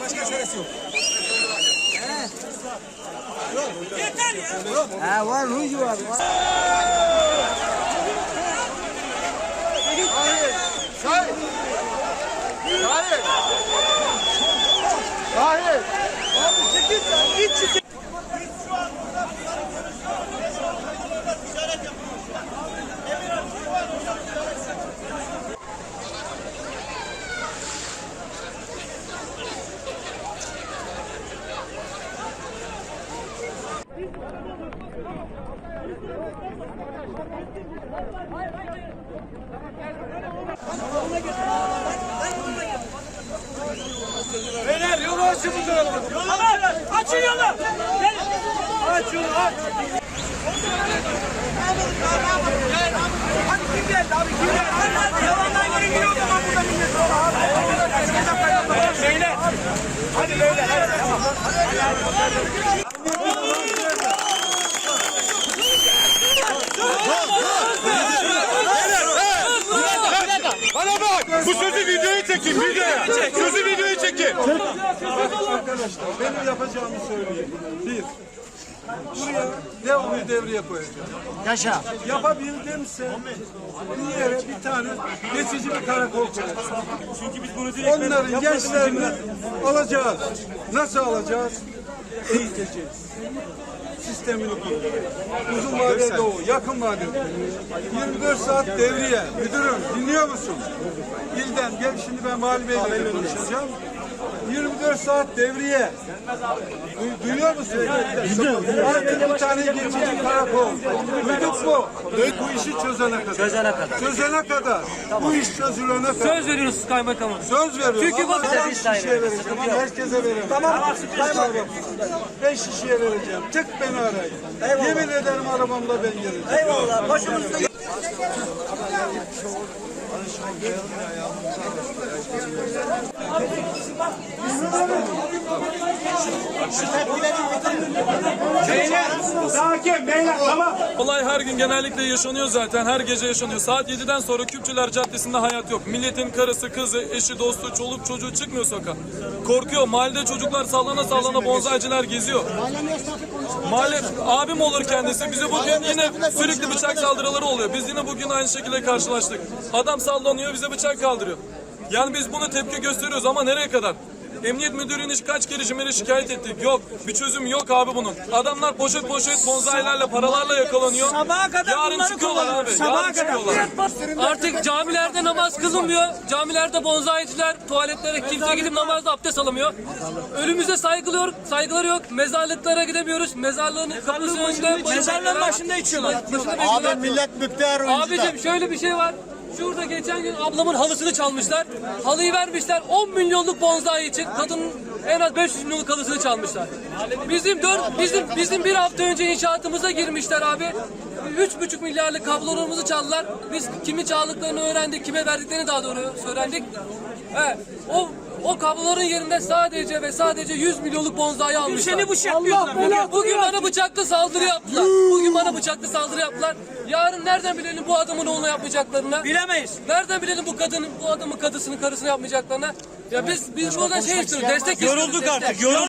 Başka çaresi yok. Yeter ya. Beyler yolu açın bu tarafa. Tamam. Açın yolu. Gel. Aç yolu aç. Hadi kim geldi abi kim geldi? Yalandan yere giriyor o zaman burada millet. Beyler. Hadi beyler. Bana bak. Bu sözü videoya çekin. Videoya. Sözü videoya çekin. Arkadaşlar benim yapacağımı söyleyeyim. Bir, buraya devamlı devreye koyacağım. Yaşa. Yapabildimse bir yere bir tane geçici bir karakol koyacağım. Çünkü biz bunu direkt Onların gençlerini alacağız. Nasıl alacağız? Eğiteceğiz. Sistemini kuracağız. Uzun vadede o, yakın vadede. 24 saat devriye. Müdürüm dinliyor musun? İlden gel şimdi ben Vali Bey'le konuşacağım. 24 saat devriye. Du- duyuyor musun? Artık bir tane geçici karakol. Duyduk mu? Bu işi çözene kadar. Çözene kadar. Çözene kadar. Bu iş çözülene kadar. Söz veriyorsunuz kaymakamım. Söz veriyorum. Çünkü bu- Bize ben şişeye vereceğim. Herkese vereceğim. Tamam. Kaymakam. Ben şişeye vereceğim. Tık beni arayın. Yemin ederim arabamla ben geleceğim. Eyvallah. Başımızda Sakin beyler tamam. Olay her gün genellikle yaşanıyor zaten. Her gece yaşanıyor. Saat 7'den sonra Küpçüler Caddesi'nde hayat yok. Milletin karısı, kızı, eşi, dostu, çoluk çocuğu çıkmıyor sokağa. Korkuyor. Mahallede çocuklar sallana sallana bonzaycılar geziyor. Mahalle abim olur kendisi. Bize bugün yine sürekli bıçak saldırıları oluyor. Biz yine bugün aynı şekilde karşılaştık. Adam sallanıyor bize bıçak kaldırıyor. Yani biz bunu tepki gösteriyoruz ama nereye kadar? Emniyet müdürlüğüne kaç kere Cimer'e şikayet ettik. Yok. Bir çözüm yok abi bunun. Adamlar poşet poşet bonzailerle paralarla yakalanıyor. Sabaha kadar Yarın bunları çıkıyorlar abi. Sabaha Yarın kadar. çıkıyorlar. Artık camilerde namaz kılınmıyor. Camilerde bonzayiciler, tuvaletlere kimse gidip namazda abdest alamıyor. Ölümüze saygılıyor, saygıları yok. Mezarlıklara gidemiyoruz. Mezarlığın kapısının önünde Mezarlığın başında içiyorlar. Başında bekliyorlar. millet müpteğer Abicim şöyle bir şey var. Şurada geçen gün ablamın halısını çalmışlar. Halıyı vermişler 10 milyonluk bonzai için. Kadının en az 500 milyonluk halısını çalmışlar. Bizim dört, bizim bizim bir hafta önce inşaatımıza girmişler abi. 3,5 milyarlık kablolarımızı çaldılar. Biz kimi çaldıklarını öğrendik, kime verdiklerini daha doğru öğrendik. He, o o kabloların yerinde sadece ve sadece 100 milyonluk bonzai almışlar. Seni bıçaklıyorlar. Bugün, bugün bana bıçaklı saldırı yaptılar. Bugün bana bıçaklı saldırı yaptılar. Yarın nereden bilelim bu adamın oğluna yapmayacaklarını? Bilemeyiz. Nereden bilelim bu kadının, bu adamın kadısının karısını yapmayacaklarını? Ya biz biz buradan şey istiyoruz, destek istiyoruz. Yorulduk artık. Yorulduk.